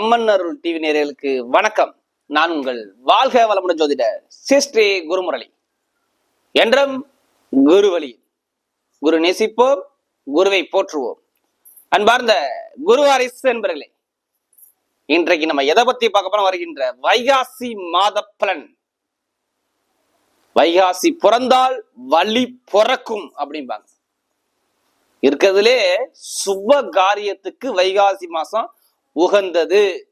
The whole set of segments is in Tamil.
அம்மன் அருள் டிவி நேயர்களுக்கு வணக்கம். நான் உங்கள் வாழ்க வளமுடன் ஜோதிட சிஸ்ரீ குருமுரளி. என்றும் குருவழி குரு நேசிப்போம் குருவை போற்றுவோம். அன்பார்ந்த குருவாரிசு என்பர்களே இன்றைக்கு நம்ம எதை பத்தி பார்க்க போன வருகின்ற வைகாசி மாத பலன். வைகாசி பிறந்தால் வழி பிறக்கும் அப்படிம்பாங்க. இருக்கிறதுலே சுப காரியத்துக்கு வைகாசி மாசம் உகந்தது.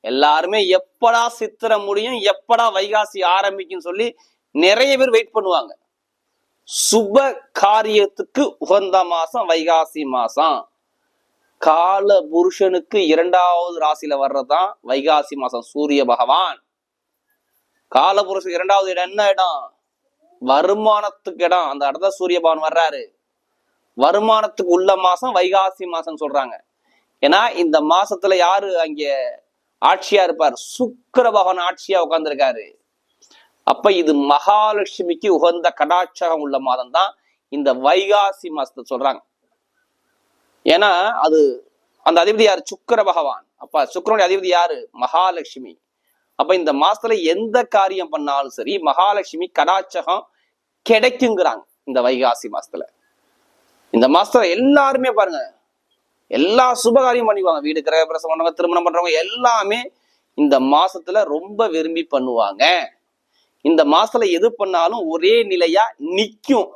எல்லாருமே எப்படா சித்திரை முடியும் எப்படா வைகாசி ஆரம்பிக்கும் சொல்லி நிறைய பேர் வெயிட் பண்ணுவாங்க. சுப காரியத்துக்கு உகந்த மாசம் வைகாசி மாசம். கால புருஷனுக்கு இரண்டாவது ராசியில வர்றதுதான் வைகாசி மாசம் சூரிய பகவான். கால புருஷன் இரண்டாவது இடம் என்ன இடம்? வருமானத்துக்கு இடம். அந்த இடத்துல சூரிய பகவான் வர்றாரு. வருமானத்துக்கு உள்ள மாசம் வைகாசி மாசம் சொல்றாங்க. ஏன்னா இந்த மாசத்துல யாரு அங்க ஆட்சியா இருப்பார்? சுக்கர பகவான் ஆட்சியா உட்கார்ந்துருக்காரு. அப்ப இது மகாலட்சுமிக்கு உகந்த கடாட்சகம் உள்ள மாதம் தான் இந்த வைகாசி மாசத்தை சொல்றாங்க. ஏன்னா அது அந்த அதிபதி யாரு? சுக்கிர பகவான். அப்ப சுக்கிரனுடைய அதிபதி யாரு? மகாலட்சுமி. அப்ப இந்த மாசத்துல எந்த காரியம் பண்ணாலும் சரி மகாலட்சுமி கடாட்சகம் கிடைக்குங்கிறாங்க இந்த வைகாசி மாசத்துல. இந்த மாசத்துல எல்லாருமே பாருங்க எல்லா சுபகாரியம் பண்ணிக்குவாங்க. வீடு கிரக பண்றவங்க திருமணம் பண்றவங்க எல்லாமே இந்த மாசத்துல ரொம்ப விரும்பி பண்ணுவாங்க. இந்த மாசத்துல எது பண்ணாலும் ஒரே நிலையா நிக்கும்.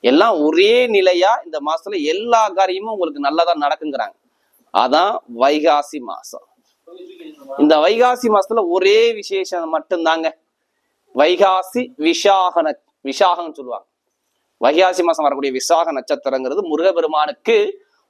எல்லாம் ஒரே நிலையா இந்த மாசத்துல எல்லா காரியமும் உங்களுக்கு நல்லதா நடக்குங்கிறாங்க. அதான் வைகாசி மாசம். இந்த வைகாசி மாசத்துல ஒரே விசேஷம் மட்டும்தாங்க. வைகாசி விசாகன விசாகம்னு சொல்லுவாங்க. வைகாசி மாசம் வரக்கூடிய விசாக நட்சத்திரங்கிறது முருகபெருமானுக்கு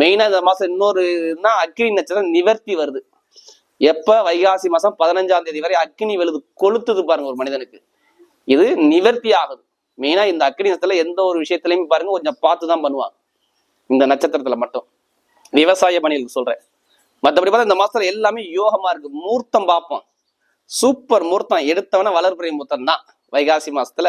மெயினாக இந்த மாதம் இன்னொரு இதுனா அக்னி நட்சத்திரம் நிவர்த்தி வருது. எப்ப? வைகாசி மாதம் பதினஞ்சாம் தேதி வரை அக்னி வெளுது கொளுத்துது பாருங்க ஒரு மனிதனுக்கு. இது நிவர்த்தி ஆகுது. மெயினா இந்த அக்னி நட்சத்திரத்தில் எந்த ஒரு விஷயத்துலையும் பாருங்க கொஞ்சம் பார்த்து தான் பண்ணுவாங்க. இந்த நட்சத்திரத்தில் மட்டும். விவசாய பணிகளுக்கு சொல்றேன். மற்றபடி பார்த்தா இந்த மாசத்துல எல்லாமே யோகமாக இருக்கு. மூர்த்தம் பார்ப்போம். சூப்பர் மூர்த்தம். எடுத்தவன வளர்புரை மூர்த்தம் தான் வைகாசி மாசத்துல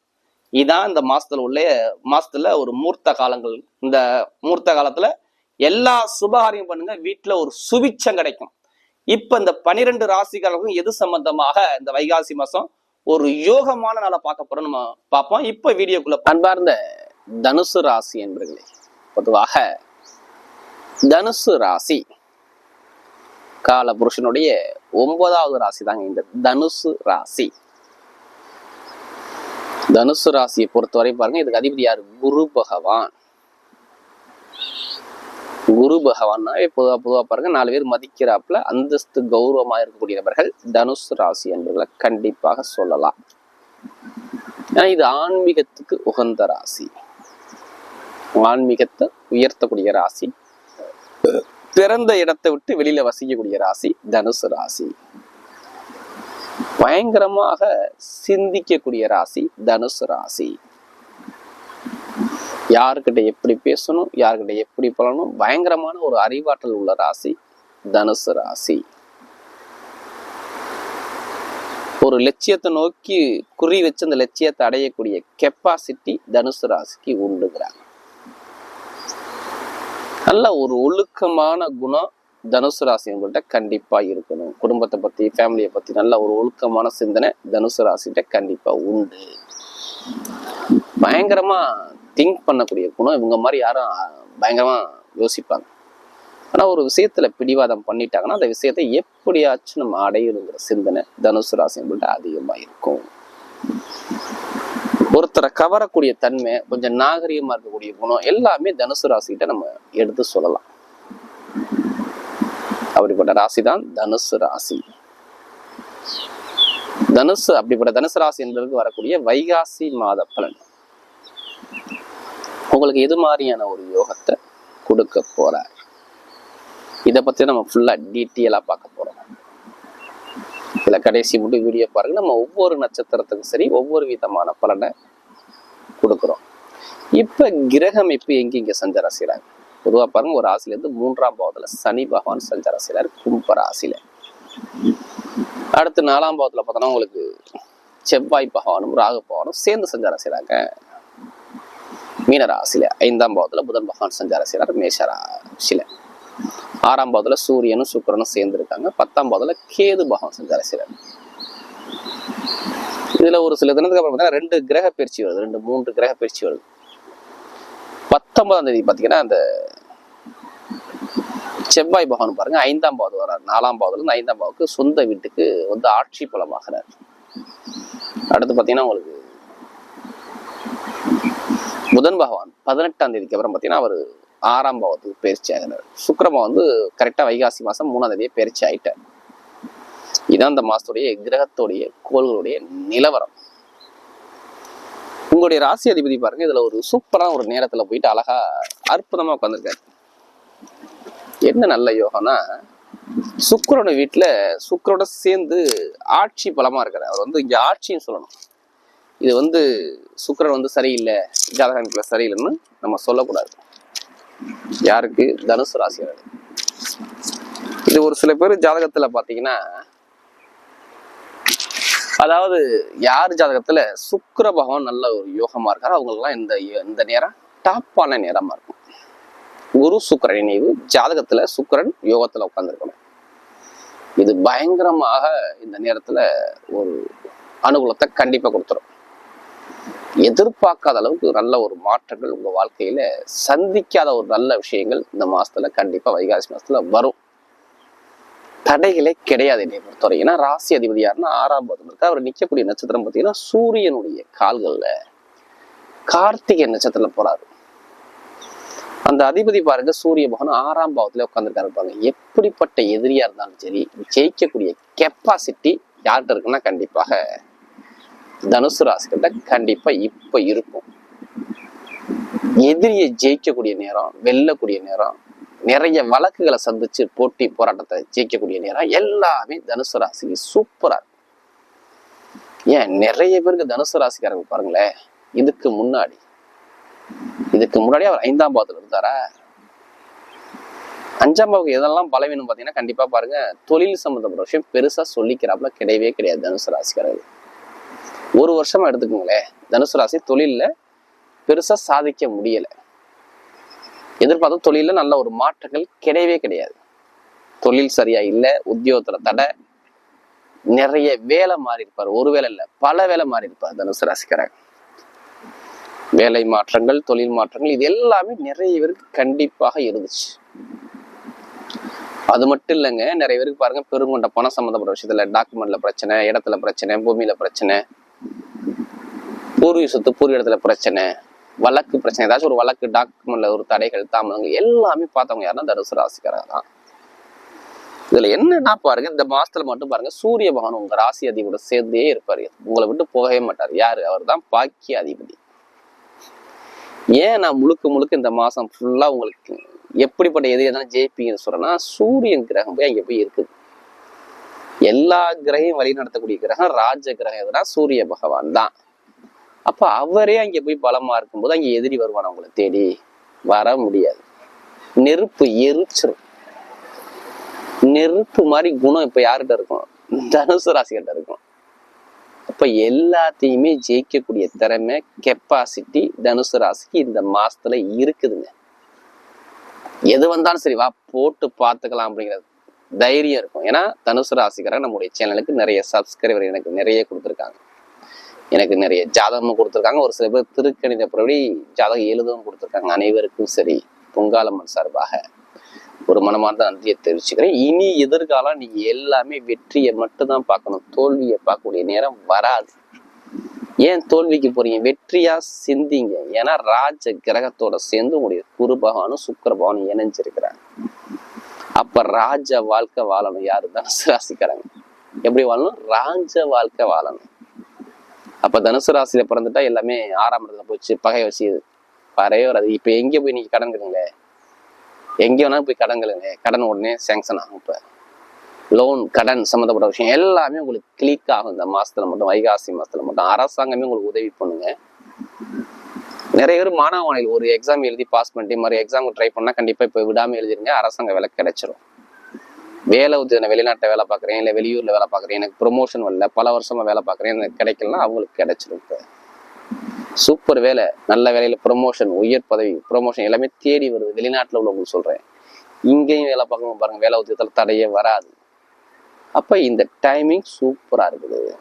இதான் இந்த மாசத்துல உள்ள மாசத்துல ஒரு மூர்த்த காலங்கள். இந்த மூர்த்த காலத்துல எல்லா சுபகாரியம் பண்ணுங்க வீட்டுல ஒரு சுபிச்சம் கிடைக்கும். இப்ப இந்த பனிரெண்டு ராசிக்காரர்களுக்கும் எது சம்பந்தமாக இந்த வைகாசி மாசம் ஒரு யோகமான நாளை பார்க்க போறோம் நம்ம பார்ப்போம். இப்ப வீடியோக்குள்ள அன்பார்ந்த தனுசு ராசி என்பர்களே பொதுவாக தனுசு ராசி கால புருஷனுடைய ஒன்பதாவது ராசி தாங்க இந்த தனுசு ராசி. தனுசு ராசியை பொறுத்தவரை பாருங்க இதுக்கு அதிபதி யார்? குரு பகவான். குரு பகவான்னாவே பொதுவா பொதுவா பாருங்க நாலு பேர் மதிக்கிறாப்புல அந்தஸ்து கௌரவமா இருக்கக்கூடிய நபர்கள் தனுசு ராசி என்பதுல கண்டிப்பாக சொல்லலாம். ஏன்னா இது ஆன்மீகத்துக்கு உகந்த ராசி. ஆன்மீகத்தை உயர்த்தக்கூடிய ராசி. பிறந்த இடத்தை விட்டு வெளியில வசிக்கக்கூடிய ராசி தனுசு ராசி. பயங்கரமாக சிந்திக்கக்கூடிய ராசி தனுசு ராசி. யாருக்கிட்ட எப்படி பேசணும் யாருக்கிட்ட எப்படி பழணும் பயங்கரமான ஒரு அறிவாற்றல் உள்ள ராசி தனுசு ராசி. ஒரு லட்சியத்தை நோக்கி குறி வச்சு அந்த லட்சியத்தை அடையக்கூடிய கெப்பாசிட்டி தனுசு ராசிக்கு உண்டுகிறாங்க நல்ல ஒரு ஒழுக்கமான குணம் தனுசு ராசி உங்கள்கிட்ட கண்டிப்பா இருக்கணும். குடும்பத்தை பத்தி ஃபேமிலியை பத்தி நல்ல ஒரு ஒழுக்கமான சிந்தனை தனுசு ராசிகிட்ட கண்டிப்பா உண்டு. பயங்கரமா திங்க் பண்ணக்கூடிய குணம் இவங்க மாதிரி யாரும் பயங்கரமா யோசிப்பாங்க. ஆனா ஒரு விஷயத்துல பிடிவாதம் பண்ணிட்டாங்கன்னா அந்த விஷயத்தை எப்படியாச்சும் நம்ம அடையணுங்கிற சிந்தனை தனுசு ராசி உங்கள்கிட்ட அதிகமா இருக்கும். ஒருத்தரை கவரக்கூடிய தன்மை கொஞ்சம் நாகரிகமா இருக்கக்கூடிய குணம் எல்லாமே தனுசு ராசிகிட்ட நம்ம எடுத்து சொல்லலாம். அப்படிப்பட்ட ராசி தான் தனுசு ராசி. தனுசு அப்படிப்பட்ட தனுசு ராசி என்பதற்கு வரக்கூடிய வைகாசி மாத பலன். உங்களுக்கு எது மாதிரியான ஒரு யோகத்தை கொடுக்க போறார்? இதை பத்தி நம்ம ஃபுல்லா டீட்டெயிலா பார்க்க போறோம். இதுல கடைசி மட்டும் வீடியோ பாருங்க. நம்ம ஒவ்வொரு நட்சத்திரத்துக்கும் சரி ஒவ்வொரு விதமான பலனை கொடுக்குறோம். இப்ப கிரகமைப்பு எங்க இங்க சஞ்சாரம் செய்யறாங்க பொதுவா பாருங்க ஒரு ராசில இருந்து மூன்றாம் பாவத்துல சனி பகவான் சஞ்சாரம் செய்யறாரு கும்ப ராசில அடுத்து நாலாம் பாவத்துல பார்த்தோம்னா உங்களுக்கு செவ்வாய் பகவானும் ராகு பகவானும் சேர்ந்து சஞ்சாரம் செய்கிறாங்க மீன ராசியில ஐந்தாம் பாவத்துல புதன் பகவான் சஞ்சாரம் செய்யறாரு மேஷ ராசியில ஆறாம் பாவத்துல சூரியனும் சுக்கிரனும் சேர்ந்து இருக்காங்க பத்தாம் பாவத்துல கேது பகவான் சஞ்சாரம் செய்யறாரு இதுல ஒரு சில தினத்துக்கு அப்புறம் பார்த்தீங்கன்னா ரெண்டு கிரக பயிற்சி வருது ரெண்டு மூன்று கிரக பயிற்சி வருது. பத்தொன்பதாம் தேதி பாத்தீங்கன்னா அந்த செவ்வாய் பகவான் பாருங்க ஐந்தாம் பாவது வர்றார். நாலாம் பாவதுலேருந்து ஐந்தாம் பாவுக்கு சொந்த வீட்டுக்கு வந்து ஆட்சி பலமாகிறார். அடுத்து பாத்தீங்கன்னா உங்களுக்கு புதன் பகவான் பதினெட்டாம் தேதிக்கு அப்புறம் பாத்தீங்கன்னா அவர் ஆறாம் பாவத்துக்கு பயிற்சி ஆகினார் சுக்கரமா வந்து கரெக்டா வைகாசி மாசம் மூணாம் தேதியே பயிற்சி ஆயிட்டார். இதான் அந்த மாசத்துடைய கிரகத்துடைய கோள்களுடைய நிலவரம். உங்களுடைய ராசி அதிபதி பாருங்க இதுல ஒரு சூப்பரான ஒரு நேரத்துல போயிட்டு அழகா அற்புதமா உட்காந்துருக்காரு என்ன நல்ல யோகம்னா சுக்கரோட வீட்டுல சுக்கரோட சேர்ந்து ஆட்சி பலமா இருக்காரு. அவர் வந்து இங்க ஆட்சின்னு சொல்லணும். இது வந்து சுக்கரன் வந்து சரியில்லை ஜாதகமைப்புல சரியில்லைன்னு நம்ம சொல்லக்கூடாது. யாருக்கு? தனுசு ராசியாளர் இது ஒரு சில பேர் ஜாதகத்துல பாத்தீங்கன்னா அதாவது யார் ஜாதகத்துல சுக்கிர பகவான் நல்ல ஒரு யோகமா இருக்காரு அவங்களுக்குலாம் இந்த இந்த நேரம் டாப்பான நேரமா இருக்கும். குரு சுக்கரன் இணைவு ஜாதகத்துல சுக்கரன் யோகத்துல உட்கார்ந்துருக்கணும். இது பயங்கரமாக இந்த நேரத்துல ஒரு அனுகூலத்தை கண்டிப்பா கொடுத்துரும். எதிர்பார்க்காத அளவுக்கு நல்ல ஒரு மாற்றங்கள் உங்க வாழ்க்கையில சந்திக்காத ஒரு நல்ல விஷயங்கள் இந்த மாசத்துல கண்டிப்பா வைகாசி மாசத்துல வரும். தடைகளே கிடையாது என்னை பொறுத்தவரை. ஏன்னா ராசி அதிபதி யாருன்னா ஆறாம் பாதம் இருக்கு? அவர் நிக்கக்கூடிய நட்சத்திரம் பார்த்தீங்கன்னா சூரியனுடைய கால்கள்ல கார்த்திகை நட்சத்திரம் போறாரு. அந்த அதிபதி பாருங்க சூரிய பகவான் ஆறாம் பாவத்துல உட்காந்துருக்காரு பாருங்க. எப்படிப்பட்ட எதிரியா இருந்தாலும் சரி ஜெயிக்கக்கூடிய கெப்பாசிட்டி யார்கிட்ட இருக்குன்னா கண்டிப்பாக தனுசு ராசிக்கிட்ட கண்டிப்பா இப்ப இருக்கும். எதிரியை ஜெயிக்கக்கூடிய நேரம் வெல்லக்கூடிய நேரம் நிறைய வழக்குகளை சந்திச்சு போட்டி போராட்டத்தை ஜெயிக்கக்கூடிய நேரம் எல்லாமே தனுசு ராசிக்கு சூப்பரா ஏன் நிறைய பேருக்கு தனுசு ராசிக்காரங்க பாருங்களேன் இதுக்கு முன்னாடி இதுக்கு முன்னாடி அவர் ஐந்தாம் பாவத்துல இருந்தாரா? அஞ்சாம் பாவுக்கு எதெல்லாம் பலவீனம் பார்த்தீங்கன்னா கண்டிப்பா பாருங்க தொழில் சம்பந்தப்பட்ட விஷயம் பெருசா சொல்லிக்கிறாப்புல கிடையவே கிடையாது தனுசு ராசிக்காரர்கள். ஒரு வருஷமா எடுத்துக்கோங்களேன் தனுசு ராசி தொழில்ல பெருசா சாதிக்க முடியல. எதிர்பார்த்த தொழில நல்ல ஒரு மாற்றங்கள் கிடையவே கிடையாது. தொழில் சரியா இல்ல உத்தியோகத்துல தடை நிறைய வேலை மாறி இருப்பார் ஒரு வேலை இல்ல பல வேலை மாறி இருப்பார் தனுசு ராசிக்காரங்க. வேலை மாற்றங்கள் தொழில் மாற்றங்கள் இது எல்லாமே நிறைய பேருக்கு கண்டிப்பாக இருந்துச்சு. அது மட்டும் இல்லைங்க நிறைய பேருக்கு பாருங்க பெருங்கொண்ட பணம் சம்மந்தப்பட்ட விஷயத்துல டாக்குமெண்ட்ல பிரச்சனை இடத்துல பிரச்சனை பூமியில பிரச்சனை பூர்வீக சொத்து பூர்வீக இடத்துல பிரச்சனை வழக்கு பிரச்சனை ஏதாச்சும் ஒரு வழக்கு டாக்குமெண்ட்ல ஒரு தடைகள் தாமதங்கள் எல்லாமே பார்த்தவங்க யாருன்னா தனுசு ராசிக்காரங்க தான். இதுல என்னன்னா பாருங்க இந்த மாசத்துல மட்டும் பாருங்க சூரிய பகவான் உங்க ராசி அதிபரோட சேர்ந்தே இருப்பாரு. உங்களை விட்டு போகவே மாட்டார். யாரு? அவர் தான் பாக்கிய அதிபதி. ஏன் நான் முழுக்க முழுக்க இந்த மாசம் ஃபுல்லா உங்களுக்கு எப்படிப்பட்ட எது எதனா ஜெயிப்பீங்கன்னு சொல்றேன்னா சூரியன் கிரகம் போய் அங்க போய் இருக்குது. எல்லா கிரகையும் வழி நடத்தக்கூடிய கிரகம் ராஜ கிரகம் எதுனா சூரிய பகவான் தான். அப்ப அவரே அங்க போய் பலமா இருக்கும்போது அங்க எதிரி வருவான் அவங்கள தேடி. வர முடியாது. நெருப்பு எரிச்சிரும். நெருப்பு மாதிரி குணம் இப்ப யார்கிட்ட இருக்கும்? தனுசு ராசிகிட்ட இருக்கும். அப்ப எல்லாத்தையுமே ஜெயிக்கக்கூடிய திறமை கெப்பாசிட்டி தனுசு ராசிக்கு இந்த மாசத்துல இருக்குதுங்க. எது வந்தாலும் சரி வா போட்டு பார்த்துக்கலாம் அப்படிங்கிறது தைரியம் இருக்கும். ஏன்னா தனுசு ராசிக்காரங்க நம்முடைய சேனலுக்கு நிறைய சப்ஸ்கிரைபர் எனக்கு நிறைய கொடுத்துருக்காங்க. எனக்கு நிறைய ஜாதகமும் கொடுத்துருக்காங்க. ஒரு சில பேர் திருக்கணிதப்படி ஜாதகம் எழுதவும் கொடுத்துருக்காங்க. அனைவருக்கும் சரி. பொங்காலம்மன் சார்பாக ஒரு மனமார்ந்த நன்றியை தெரிவிச்சுக்கிறேன். இனி எதிர்காலம் நீங்க எல்லாமே வெற்றியை மட்டும்தான் பார்க்கணும். தோல்வியை பார்க்கக்கூடிய நேரம் வராது. ஏன் தோல்விக்கு போறீங்க? வெற்றியா சிந்திங்க. ஏன்னா ராஜ கிரகத்தோட சேர்ந்து உங்களுடைய குரு பகவானும் சுக்கர பகவானும் இணைஞ்சிருக்கிறாங்க அப்ப ராஜ வாழ்க்கை வாழணும் யாரு தான் ராசிக்காரங்க எப்படி வாழணும்? ராஜ வாழ்க்கை வாழணும். அப்போ தனுசு ராசியில் பிறந்துட்டா எல்லாமே ஆறாம் இடத்துல போச்சு பகை வசியுது. பறையே வராது இப்போ எங்கே போய் நீங்கள் கடன் எங்கே வேணாலும் போய் கடன் கடன் உடனே சேங்ஷன் ஆகும் இப்போ. லோன் கடன் சம்மந்தப்பட்ட விஷயம் எல்லாமே உங்களுக்கு கிளிக் ஆகும். இந்த மாதத்தில் மட்டும் வைகாசி மாதத்தில் மட்டும். அரசாங்கமே உங்களுக்கு உதவி பண்ணுங்க. நிறைய பேர் மாணவ ஒரு எக்ஸாம் எழுதி பாஸ் பண்ணிட்டு மாதிரி எக்ஸாம் ட்ரை பண்ணால் கண்டிப்பாக இப்போ விடாமல் எழுதிருங்க. அரசாங்க விலை கிடைச்சிரும். வேலை உத்தியோக வெளிநாட்டை வேலை பார்க்குறேன் இல்லை வெளியூரில் வேலை பார்க்குறேன் எனக்கு ப்ரொமோஷன் வரல பல வருஷமாக வேலை பார்க்குறேன் எனக்கு கிடைக்கலன்னா அவங்களுக்கு கிடைச்சிரும் இப்போ. சூப்பர் வேலை நல்ல வேலையில் ப்ரொமோஷன் உயர் பதவி ப்ரொமோஷன் எல்லாமே தேடி வருது. வெளிநாட்டில் உள்ளவங்களுக்கு சொல்கிறேன் இங்கேயும் வேலை பார்க்கணும் பாருங்கள் வேலை உத்தியத்தில் தடையே வராது. அப்போ இந்த டைமிங் சூப்பராக இருக்குது.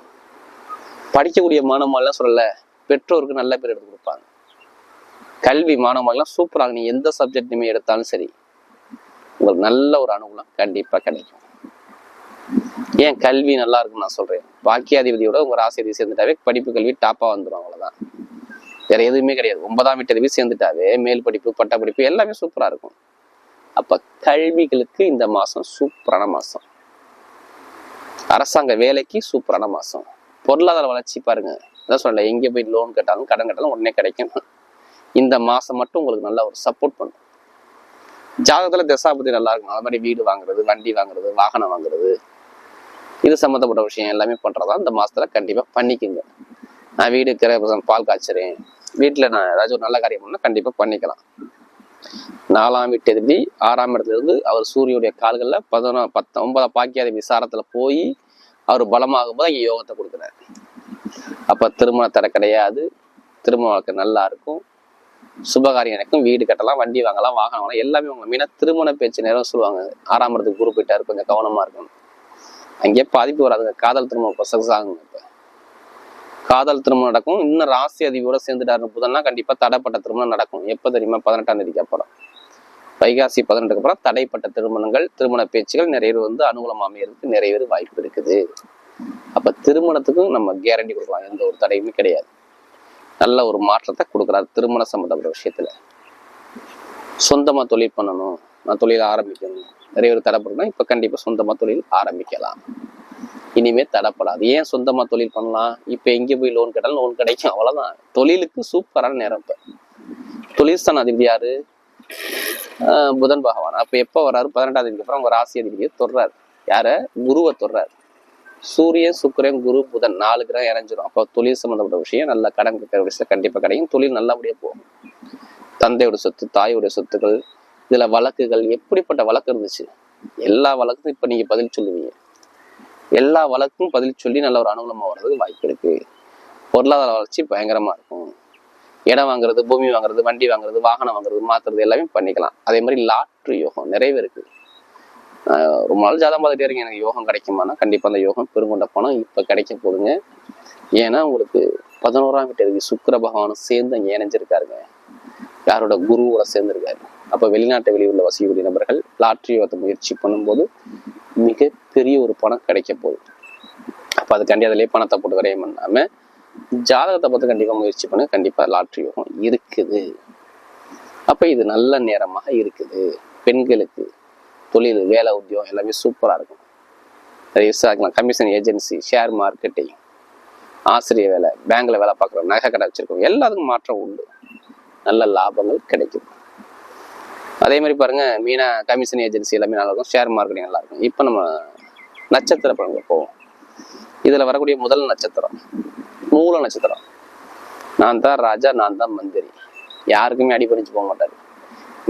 படிக்கக்கூடிய மாணவர்கள்லாம் சொல்லலை பெற்றோருக்கு நல்ல பேர் எடுத்து கொடுப்பாங்க. கல்வி மாணவர்கள்லாம் சூப்பராக நீ எந்த சப்ஜெக்ட் எடுத்தாலும் சரி. உங்களுக்கு நல்ல ஒரு அனுகூலம் கண்டிப்பா கிடைக்கும். ஏன் கல்வி நல்லா இருக்குன்னு நான் சொல்றேன். பாக்கியாதிபதியோட உங்க ராசியதி சேர்ந்துட்டாவே படிப்பு கல்வி டாப்பா வந்துடும் அவ்வளவுதான். வேற எதுவுமே கிடையாது. ஒன்பதாம் வீட்டு சேர்ந்துட்டாவே மேல் படிப்பு பட்ட படிப்பு எல்லாமே சூப்பரா இருக்கும். அப்ப கல்விகளுக்கு இந்த மாசம் சூப்பரான மாசம். அரசாங்க வேலைக்கு சூப்பரான மாசம். பொருளாதார வளர்ச்சி பாருங்க. அதான் சொல்லல எங்க போய் லோன் கேட்டாலும் கடன் கேட்டாலும் உடனே கிடைக்கும். இந்த மாசம் மட்டும் உங்களுக்கு நல்ல ஒரு சப்போர்ட் பண்ணும். ஜாதகத்துல தசாபதி நல்லா இருக்கும் அது மாதிரி வீடு வாங்குறது வண்டி வாங்குறது வாகனம் வாங்குறது இது சம்மந்தப்பட்ட விஷயம் எல்லாமே பண்றதா இந்த மாசத்துல கண்டிப்பா பண்ணிக்கோங்க. நான் வீடு கிர பால் காய்ச்சறேன். வீட்டுல நான் ஏதாச்சும் ஒரு நல்ல காரியம் பண்ணா கண்டிப்பா பண்ணிக்கலாம். நாலாம் வீட்டு அதிபதி ஆறாம் இடத்துல இருந்து அவர் சூரியனுடைய கால்களில் பதினொ பத்த ஒன்பதாம் பாக்கியாதி விசாரத்துல போய் அவர் பலமாகும் போது அங்கே யோகத்தை கொடுக்குறாரு. அப்ப திருமண தடை கிடையாது. திருமண வாழ்க்கை நல்லா இருக்கும் சுபகாரியம் எனக்கும் வீடு கட்டலாம் வண்டி வாங்கலாம் வாகனம் வாங்கலாம். எல்லாமே வாங்கலாம் மெயினாக திருமண பேச்சு நேரம் சொல்லுவாங்க. ஆறாம் இடத்துக்கு குரு போயிட்டாரு கொஞ்சம் கவனமா இருக்கணும். அங்கேயே பாதிப்பு வராதுங்க. காதல் திருமணம் சக்சஸ் ஆகுங்க இப்ப. காதல் திருமணம் நடக்கும். இன்னும் ராசி அதிபரோட சேர்ந்துட்டாரு புதன்னா கண்டிப்பா தடைப்பட்ட திருமணம் நடக்கும். எப்ப தெரியுமா? பதினெட்டாம் தேதிக்கு அப்புறம். வைகாசி பதினெட்டுக்கு அப்புறம் தடைப்பட்ட திருமணங்கள் திருமண பேச்சுகள் நிறைய பேர் வந்து அனுகூலம் அமையறதுக்கு நிறைய பேர் வாய்ப்பு இருக்குது. அப்ப திருமணத்துக்கும் நம்ம கேரண்டி கொடுக்கலாம். எந்த ஒரு தடையுமே கிடையாது. நல்ல ஒரு மாற்றத்தை கொடுக்குறாரு திருமண சம்மந்தப்பட்ட விஷயத்துல. சொந்தமா தொழில் பண்ணணும் நான் தொழில் ஆரம்பிக்கணும். நிறைய பேர் தடைப்படணும் இப்ப கண்டிப்பா சொந்தமா தொழில் ஆரம்பிக்கலாம். இனிமே தடைப்படாது. ஏன் சொந்தமா தொழில் பண்ணலாம்? இப்ப எங்கே போய் லோன் கேட்டாலும் லோன் கிடைக்கும். அவ்வளவுதான். தொழிலுக்கு சூப்பரான நேரம் இப்போ. தொழில் ஸ்தான அதிபதி யாரு புதன் பகவான். அப்ப எப்போ வர்றாரு? பதினெட்டாம் தேதிக்கு அப்புறம் அவர் ராசி அதிபதியை தொடுறாரு. யார? குருவை தொடுறாரு. சூரியன் சுக்கரன் குரு புதன் நாலு கிரகம் இறஞ்சிரும் அப்போ தொழில் சம்பந்தப்பட்ட விஷயம் நல்ல கடன் கேட்கிற விஷயம் கண்டிப்பா கிடைக்கும். தொழில் நல்லபடியா போகும். தந்தையோட சொத்து தாயோட சொத்துக்கள் இதுல வழக்குகள் எப்படிப்பட்ட வழக்கு இருந்துச்சு? எல்லா வழக்குக்கும் இப்ப நீங்க பதில் சொல்லுவீங்க. எல்லா வழக்கும் பதில் சொல்லி நல்ல ஒரு அனுகூலமாக வர்றதுக்கு வாய்ப்பு இருக்கு. பொருளாதார வளர்ச்சி பயங்கரமா இருக்கும். இடம் வாங்குறது பூமி வாங்குறது வண்டி வாங்குறது வாகனம் வாங்குறது மாத்துறது எல்லாமே பண்ணிக்கலாம். அதே மாதிரி லாட்ரி யோகம் நிறைவே இருக்கு ரொம்ப நாள் ஜாதகம் பார்த்துட்டே இருக்கேன் எனக்கு யோகம் கிடைக்குமானா கண்டிப்பா அந்த யோகம் பெருங்கொண்ட பணம் இப்ப கிடைக்க போதுங்க ஏன்னா உங்களுக்கு பதினோராம் வீட்டு சுக்கிர பகவானும் சேர்ந்து அங்கே இணைஞ்சிருக்காருங்க. யாரோட குருவோட சேர்ந்திருக்காரு. அப்ப வெளிநாட்டு வெளியுள்ள வசிக்கக்கூடிய நபர்கள் லாட்ரி யோகத்தை முயற்சி பண்ணும்போது மிகப்பெரிய ஒரு பணம் கிடைக்க போகுது. அப்ப அதுக்காண்டி அதிலே பணத்தை போட்டு வரையும் பண்ணாம ஜாதகத்தை பார்த்து கண்டிப்பா முயற்சி பண்ண. கண்டிப்பா லாட்ரி யோகம் இருக்குது. அப்ப இது நல்ல நேரமாக இருக்குது. பெண்களுக்கு தொழில் வேலை உத்தியோகம் எல்லாமே சூப்பரா இருக்கும். நிறைய விசாரிக்கலாம் கமிஷன் ஏஜென்சி ஷேர் மார்க்கெட்டிங் ஆசிரியர் வேலை பேங்க்ல வேலை பார்க்குறோம் நகை கடை வச்சிருக்கோம் எல்லாத்துக்கும் மாற்றம் உண்டு. நல்ல லாபங்கள் கிடைக்கும். அதே மாதிரி பாருங்க மீனா கமிஷன் ஏஜென்சி எல்லாமே நல்லா இருக்கும். ஷேர் மார்க்கெட்டிங் நல்லா இருக்கும். இப்போ நம்ம நட்சத்திர படங்கள் போவோம். இதுல வரக்கூடிய முதல் நட்சத்திரம் மூல நட்சத்திரம். நான் தான் ராஜா நான் தான் மந்திரி. யாருக்குமே அடிபணிச்சு போக மாட்டாரு.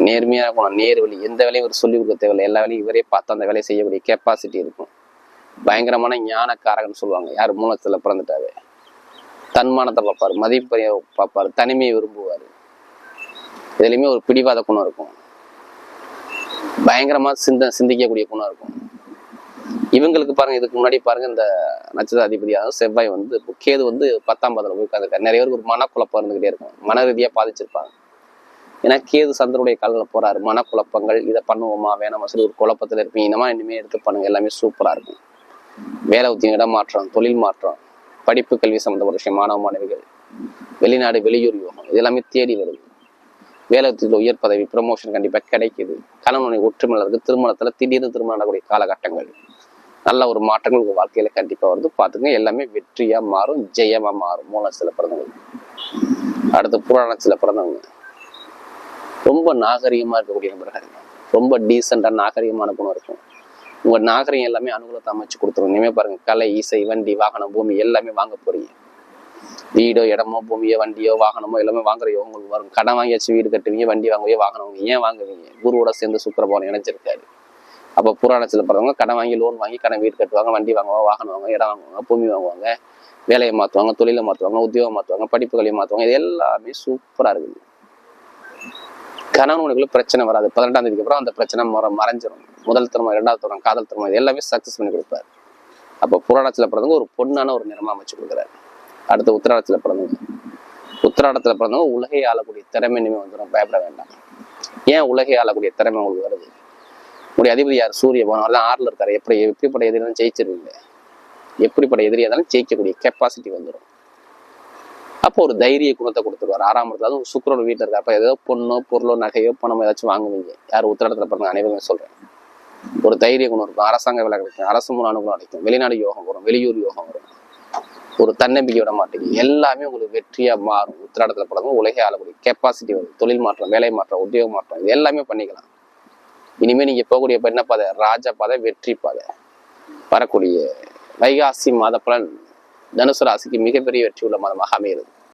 நேர்மையா இருக்கணும். நேர் வழி. எந்த வேலையும் இவர் சொல்லிக் கொடுக்க தேவையில்லை. எல்லா வேலையும் இவரே பார்த்து அந்த வேலையை செய்யக்கூடிய கெப்பாசிட்டி இருக்கும். பயங்கரமான ஞானக்காரகன் சொல்லுவாங்க. யார் மூலத்துல பிறந்துட்டாவே. தன்மானத்தை பார்ப்பார். மதிப்பறிய பார்ப்பார். தனிமையை விரும்புவார். இதுலையுமே ஒரு பிடிவாத குணம் இருக்கும். பயங்கரமா சிந்த சிந்திக்கக்கூடிய குணம் இருக்கும். இவங்களுக்கு பாருங்க இதுக்கு முன்னாடி பாருங்க இந்த நட்சத்திர அதிபதியாக செவ்வாய் வந்து கேது வந்து பத்தாம் பதத்துல போய் உட்காந்துருக்காரு நிறைய பேருக்கு ஒரு மனக்குழப்பம் இருந்துகிட்டே இருக்கும். மன ரீதியா பாதிச்சிருப்பாங்க. ஏன்னா கேது சந்திரனுடைய கால்களை போறாரு. மனக்குழப்பங்கள் இதை பண்ணுவோமா வேணாமா சொல்லி ஒரு குழப்பத்துல இருப்பீங்க. இந்த இனிமே எடுத்து பண்ணுங்க. எல்லாமே சூப்பரா இருக்கும். வேலை உத்தியம் இடம் மாற்றம் தொழில் மாற்றம் படிப்பு கல்வி சம்மந்தப்பட்ட விஷயம் மாணவ மாணவிகள் வெளிநாடு வெளியூர் யோகம் இது எல்லாமே தேடி வருது. வேலை உத்தியில் உயர் பதவி ப்ரமோஷன் கண்டிப்பா கிடைக்குது. கணவனை ஒற்றுமையிலருக்கு திருமணத்துல திடீர்னு திருமணம் நடக்கூடிய காலகட்டங்கள். நல்ல ஒரு மாற்றங்கள் உங்கள் வாழ்க்கையில கண்டிப்பா வருது பார்த்துங்க எல்லாமே வெற்றியா மாறும் ஜெயமா மாறும். மூலத்துல பிறந்தவங்க அடுத்து புராணத்துல பிறந்தவங்க. ரொம்ப நாகரீகமாக இருக்கக்கூடிய நபர்கள் ரொம்ப டீசெண்டாக நாகரீகமான குணம் இருக்கும். உங்கள் நாகரிகம் எல்லாமே அனுகூலத்தை அமைச்சு கொடுத்துரும். இனிமேல் பாருங்கள் கலை இசை வண்டி வாகனம் பூமி எல்லாமே வாங்க போகிறீங்க வீடோ இடமோ பூமியோ வண்டியோ வாகனமோ எல்லாமே வாங்குற உங்களுக்கு வரும். கடன் வாங்கியாச்சு வீடு கட்டுவீங்க வண்டி வாங்குவீங்க வாகனம் ஏன் வாங்குவீங்க குருவோட சேர்ந்து சுக்கரபவன் இணைஞ்சிருக்காரு. அப்போ புராணத்தில் பிறந்தவங்க கடன் வாங்கி லோன் வாங்கி கடன் வீடு கட்டுவாங்க வண்டி வாங்குவாங்க வாகனம் வாங்குவாங்க இடம் வாங்குவாங்க பூமி வாங்குவாங்க வேலையை மாற்றுவாங்க தொழிலை மாற்றுவாங்க உத்தியோகம் மாற்றுவாங்க படிப்புகளையும் மாற்றுவாங்க இது எல்லாமே சூப்பராக இருக்குது. கணவனுக்குள்ள பிரச்சனை வராது. பதினெட்டாம் தேதிக்கு அப்புறம் அந்த பிரச்சனை மற மறைஞ்சிடும் முதல் திருமணம் இரண்டாவது திருமணம் காதல் திருமணம் இது எல்லாமே சக்ஸஸ் பண்ணி கொடுப்பாரு. அப்போ புராணத்தில் பிறந்தவங்க ஒரு பொண்ணான ஒரு நிறமா அமைச்சு கொடுக்குறாரு. அடுத்து உத்திராடத்தில் பிறந்தவங்க. உத்திராடத்தில் பிறந்தவங்க உலகை ஆளக்கூடிய திறமை இனிமே வந்துடும் பயப்பட வேண்டாம். ஏன் உலகை ஆளக்கூடிய திறமை உங்களுக்கு வருது? உங்களுடைய அதிபதி யார்? சூரிய பகவான். அவர் தான் ஆறில் இருக்காரு. எப்படி எப்படிப்பட்ட எதிரியும் ஜெயிச்சிருவீங்க. எப்படிப்பட்ட எதிரியாக இருந்தாலும் ஜெயிக்கக்கூடிய கெப்பாசிட்டி வந்துடும் அப்போ ஒரு தைரிய குணத்தை கொடுத்துருவார். ஆறாம் இடத்துல அதுவும் சுக்கரோட வீட்டில் இருக்க அப்போ ஏதோ பொண்ணோ பொருளோ நகையோ பணமோ ஏதாச்சும் வாங்குவீங்க. யார் உத்திரடத்துல பிறந்த அனைவருமே சொல்றேன். ஒரு தைரிய குணம் இருக்கும். அரசாங்க வேலை கிடைக்கும். அரசு மூணு அனுகூலம் கிடைக்கும் வெளிநாடு யோகம் வரும். வெளியூர் யோகம் வரும். ஒரு தன்னம்பிக்கை விட மாட்டேங்குது எல்லாமே உங்களுக்கு வெற்றியா மாறும். உத்திராடத்துல பிறந்தவங்க உலகே ஆளக்கூடிய கெப்பாசிட்டி வரும். தொழில் மாற்றம் வேலை மாற்றம் உத்தியோக மாற்றம் இது எல்லாமே பண்ணிக்கலாம். இனிமே நீங்க போகக்கூடிய என்ன பாதை? ராஜ பாதை வெற்றி பாதை. வரக்கூடிய வைகாசி மாத பலன். தனுசு ராசிக்கு மிகப்பெரிய வெற்றி உள்ள மாதமாக அமைகிறது.